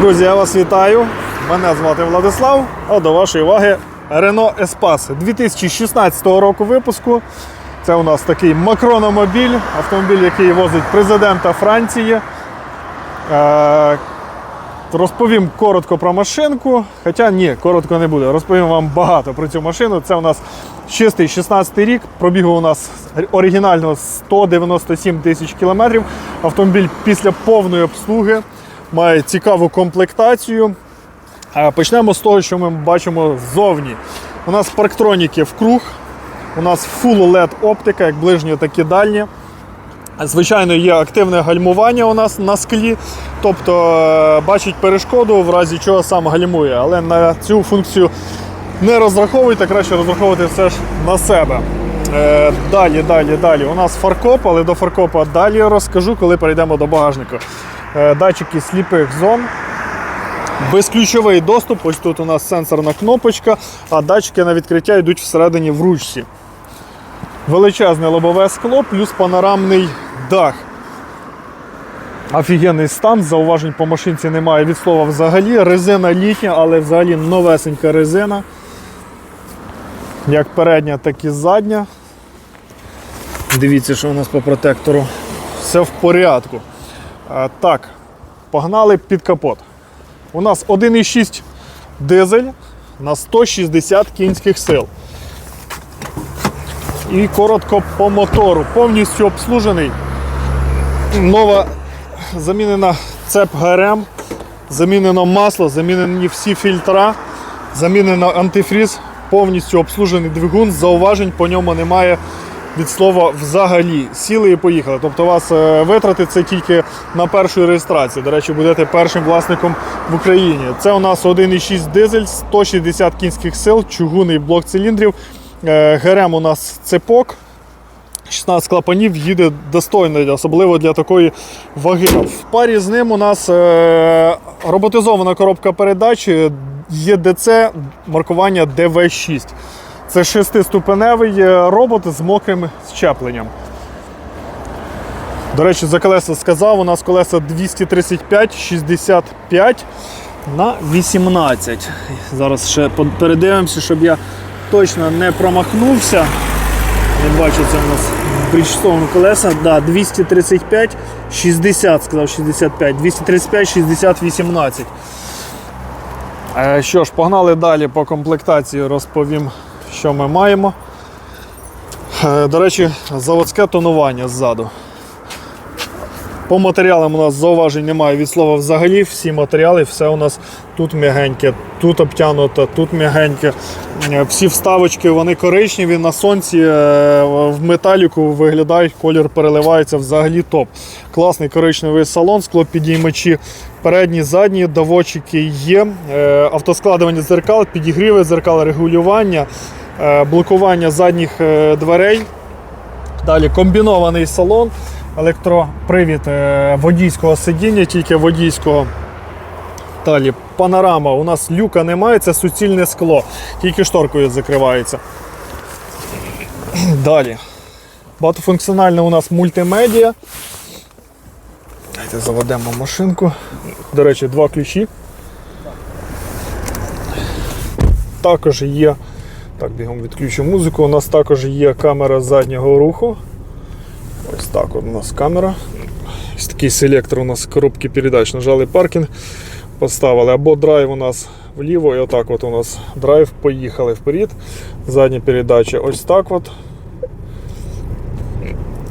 Друзі, я вас вітаю. Мене звати Владислав, а до вашої уваги Renault Espace 2016 року випуску. Це у нас такий макрономобіль, автомобіль, який возить президента Франції. Е, Розповім коротко про машинку. Хоча ні, коротко не буде. Розповім вам багато про цю машину. Це у нас чистий 16 рік. Пробігу у нас оригінально 197 тисяч кілометрів. Автомобіль після повної обслуги має цікаву комплектацію. Е, Почнемо з того, що ми бачимо ззовні. У нас парктроніки в круг. У нас Full LED оптика, як ближнє, так і дальнє. Звичайно, є активне гальмування у нас на склі, тобто е, бачить перешкоду, в разі чого сам гальмує. Але на цю функцію не розраховуйте, краще розраховувати все ж на себе. Е, Далі, далі, далі. У нас фаркоп, але до фаркопа далі розкажу, коли перейдемо до багажника. Е, Датчики сліпих зон. Безключовий доступ, ось тут у нас сенсорна кнопочка, а датчики на відкриття йдуть всередині в ручці. Величезне лобове скло, плюс панорамний дах. Офігенний стан, зауважень по машинці немає від слова взагалі. Резина літня, але взагалі новесенька резина. Як передня, так і задня. Дивіться, що у нас по протектору. Все в порядку. А, так, погнали під капот. У нас 1,6 дизель на 160 кінських сил. І коротко по мотору. Повністю обслужений. Нова замінена цеп ГРМ, замінено масло, замінені всі фільтра, замінено антифріз, повністю обслужений двигун, зауважень по ньому немає від слова взагалі. Сіли і поїхали. Тобто вас е, витрати це тільки на першу реєстрацію. До речі, будете першим власником в Україні. Це у нас 1,6 дизель, 160 кінських сил, чугунний блок циліндрів. Е, ГРМ у нас цепок. 16 клапанів їде достойно, особливо для такої ваги. В парі з ним у нас е, роботизована коробка передач ЄДЦ маркування DV6. Це шестиступеневий е, робот з мокрим щепленням. До речі, за колеса сказав, у нас колеса 235 65 на 18. Зараз ще передивимося, щоб я точно не промахнувся. Не бачу, це у нас брічстовні колеса. Да, 235, 60, сказав 65, 235, 60, 18. Е, Що ж, погнали далі по комплектації, розповім, що ми маємо. Е, До речі, заводське тонування ззаду. По матеріалам у нас зауважень немає від слова взагалі. Всі матеріали, все у нас тут м'ягеньке, тут обтянуто, тут м'ягеньке. Е, Всі вставочки вони коричневі, на сонці е, в металіку виглядають, колір переливається взагалі топ. Класний коричневий салон, склопідіймачі передні, задні, доводчики є. Е, Автоскладування дзеркал, підігріви дзеркал, регулювання, е, блокування задніх е, дверей. Далі комбінований салон, електропривід водійського сидіння, тільки водійського. Далі панорама. У нас люка немає, це суцільне скло, тільки шторкою закривається. Далі. Багатофункціональна у нас мультимедіа. Давайте заведемо машинку. До речі, два ключі. Також є. Так, бігом відключу музику. У нас також є камера заднього руху. Ось так от у нас камера. Ось такий селектор у нас коробки передач. Нажали паркінг, поставили або драйв у нас вліво, і отак от у нас драйв, поїхали вперед. Задня передача ось так от.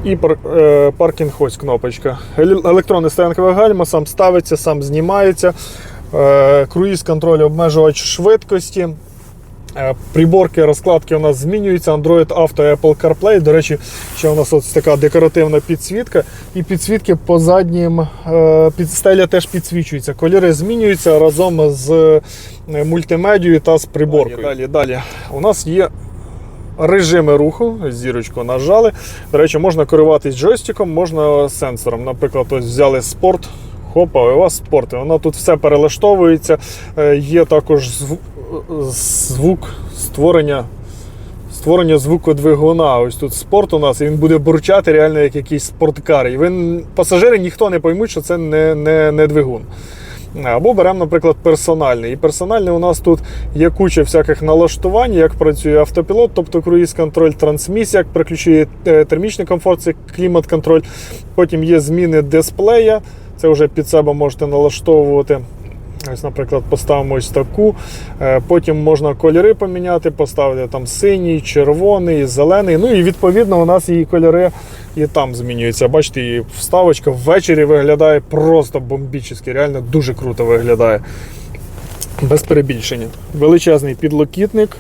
І е, паркінг ось кнопочка. Еле- Електронний стоянковий гальма, сам ставиться, сам знімається. Е, Круїз контроль обмежувач швидкості. Е, Приборки, розкладки у нас змінюються. Android Auto Apple CarPlay. До речі, ще у нас ось така декоративна підсвітка. І підсвітки по заднім е, під стеля теж підсвічуються. Кольори змінюються разом з мультимедією та з приборкою. Далі, далі. У нас є режими руху. Зірочку нажали. До речі, можна керуватись джойстиком, можна сенсором. Наприклад, ось взяли спорт. Хопа, у вас спорт. Воно тут все перелаштовується. Е, Є також звук створення. Створення звуку двигуна. Ось тут спорт у нас, і він буде бурчати реально як якийсь спорткар. І він, пасажири ніхто не поймуть, що це не, не, не двигун. Або беремо, наприклад, персональний. І персональний у нас тут є куча всяких налаштувань, як працює автопілот, тобто круїз-контроль, трансмісія, як приключує е, термічний комфорт, це клімат-контроль. Потім є зміни дисплея, це вже під себе можете налаштовувати. Ось, наприклад, поставимо ось таку. Е, Потім можна кольори поміняти, поставити там синій, червоний, зелений. Ну і відповідно у нас її кольори і там змінюються. Бачите, її вставочка ввечері виглядає просто бомбічно, реально дуже круто виглядає. Без перебільшення. Величезний підлокітник.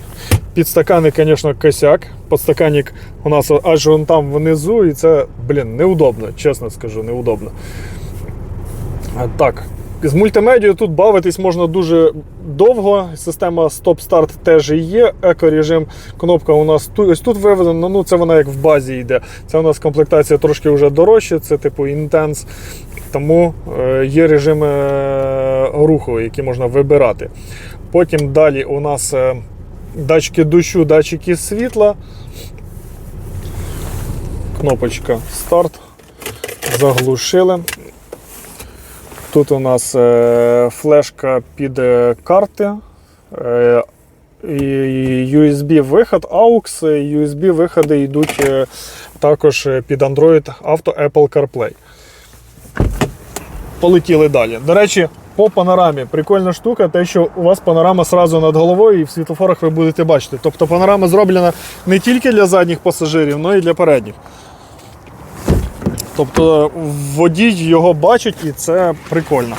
Підстаканник, звісно, косяк. Подстаканник у нас аж вон там внизу, і це, блін, неудобно, чесно скажу, неудобно. Так, з мультимедією тут бавитись можна дуже довго. Система стоп-старт теж є. Екорежим. Кнопка у нас тут, ось тут виведена. Ну, це вона як в базі йде. Це у нас комплектація трошки вже дорожча, це типу інтенс. Тому е, є режими е, руху, які можна вибирати. Потім далі у нас е, датчики дощу, датчики світла. Кнопочка старт. Заглушили. Тут у нас е, флешка під е, карти, е, USB-виход, AUX, USB-виходи йдуть також під Android Auto Apple CarPlay. Полетіли далі. До речі, по панорамі прикольна штука, те, що у вас панорама сразу над головою і в світлофорах ви будете бачити. Тобто панорама зроблена не тільки для задніх пасажирів, але й для передніх. Тобто водій його бачить і це прикольно.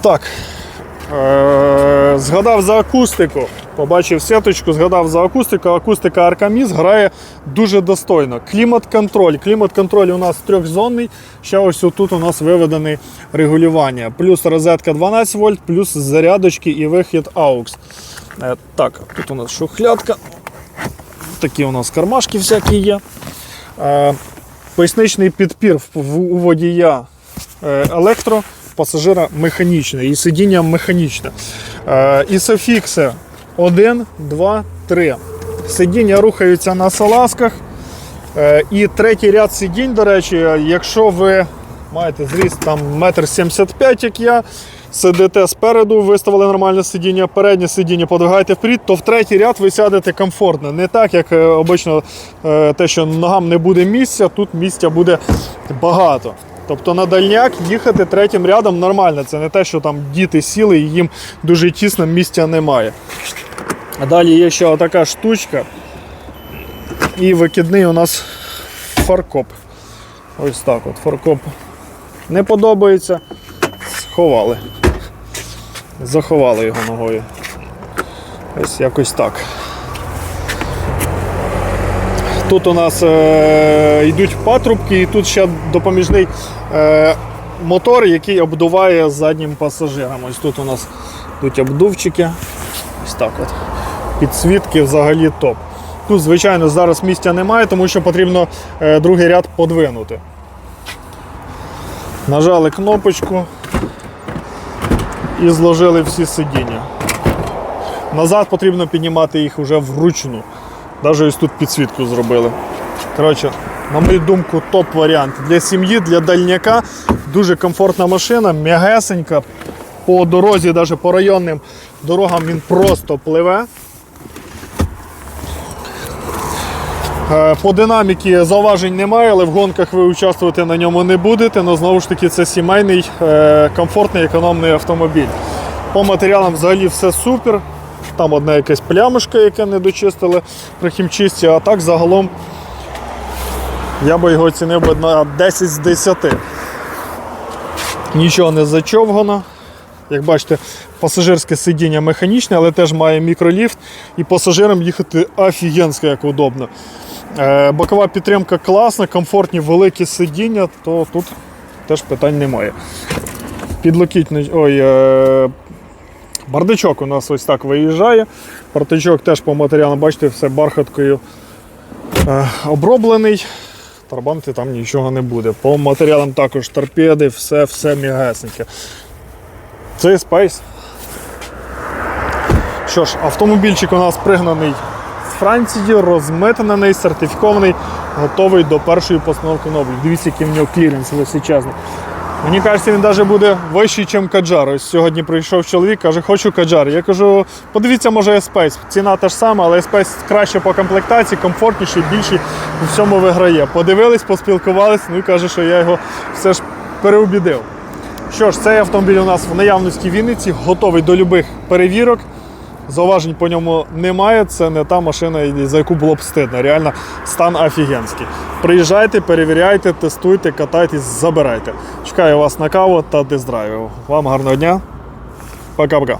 Так. Е- згадав за акустику. Побачив сеточку, згадав за акустику. Акустика Аркаміс грає дуже достойно. Клімат-контроль. Клімат-контроль у нас трьохзонний. Ще ось тут у нас виведене регулювання. Плюс розетка 12 вольт, плюс зарядочки і вихід AUX. Е, так, тут у нас шухлядка. Такі у нас кармашки всякі є. Е, Поясничний підпір у водія е, електро, пасажира механічне, і сидіння механічне. Е, Ісофікси 1, 2, 3. Сидіння рухаються на салазках. Е, І третій ряд сидінь, до речі, якщо ви маєте зріст там 1,75 м, як я, сидите спереду, виставили нормальне сидіння, переднє сидіння подвигаєте вперед, то в третій ряд ви сядете комфортно. Не так, як е, обично е, те, що ногам не буде місця, тут місця буде багато. Тобто на дальняк їхати третім рядом нормально. Це не те, що там діти сіли і їм дуже тісно місця немає. А далі є ще така штучка. І викидний у нас фаркоп. Ось так от фаркоп не подобається. Сховали. Заховали його ногою. Ось якось так. Тут у нас е, йдуть патрубки, і тут ще допоміжний е, мотор, який обдуває заднім пасажирам. Ось тут у нас йдуть обдувчики. Ось так от. Підсвітки взагалі топ. Тут, звичайно, зараз місця немає, тому що потрібно е, другий ряд подвинути. Нажали кнопочку і зложили всі сидіння. Назад потрібно піднімати їх вже вручну. Навіть ось тут підсвітку зробили. Коротше, на мою думку, топ варіант. Для сім'ї, для дальняка дуже комфортна машина, м'ягесенька. По дорозі, навіть по районним дорогам він просто пливе. Е, По динаміки зауважень немає, але в гонках ви участвувати на ньому не будете. але знову ж таки це сімейний, е, комфортний, економний автомобіль. По матеріалам взагалі все супер. Там одна якась плямишка, яка не дочистили при хімчистці, а так загалом я би його оцінив на 10 з 10. Нічого не зачовгано. Як бачите, пасажирське сидіння механічне, але теж має мікроліфт. І пасажирам їхати офігенсько як удобно. Е, Бокова підтримка класна, комфортні великі сидіння, то тут теж питань немає. Підлокітний, ой, е, бардачок у нас ось так виїжджає. Бардачок теж по матеріалам, бачите, все бархаткою е, оброблений. Тарбанти там нічого не буде. По матеріалам також торпеди, все, все м'ягесеньке. Це Space. Що ж, автомобільчик у нас пригнаний з Франції, розметаний, сертифікований, готовий до першої постановки на. Дивіться, який в нього кліренс величезний. Мені кажеться, він навіть буде вищий, ніж Каджар. Ось сьогодні прийшов чоловік, каже, хочу Каджар. Я кажу, подивіться, може Espace. Ціна та ж сама, але Espace краще по комплектації, комфортніший, більший у всьому виграє. Подивились, поспілкувались, ну і каже, що я його все ж переубідив. Що ж, цей автомобіль у нас в наявності в Вінниці, готовий до будь-яких перевірок. Зауважень по ньому немає. Це не та машина, за яку було б стидно. Реально стан офігенський. Приїжджайте, перевіряйте, тестуйте, катайтесь, забирайте. Чекаю вас на каву та тест-драйв. Вам гарного дня. Пока-пока.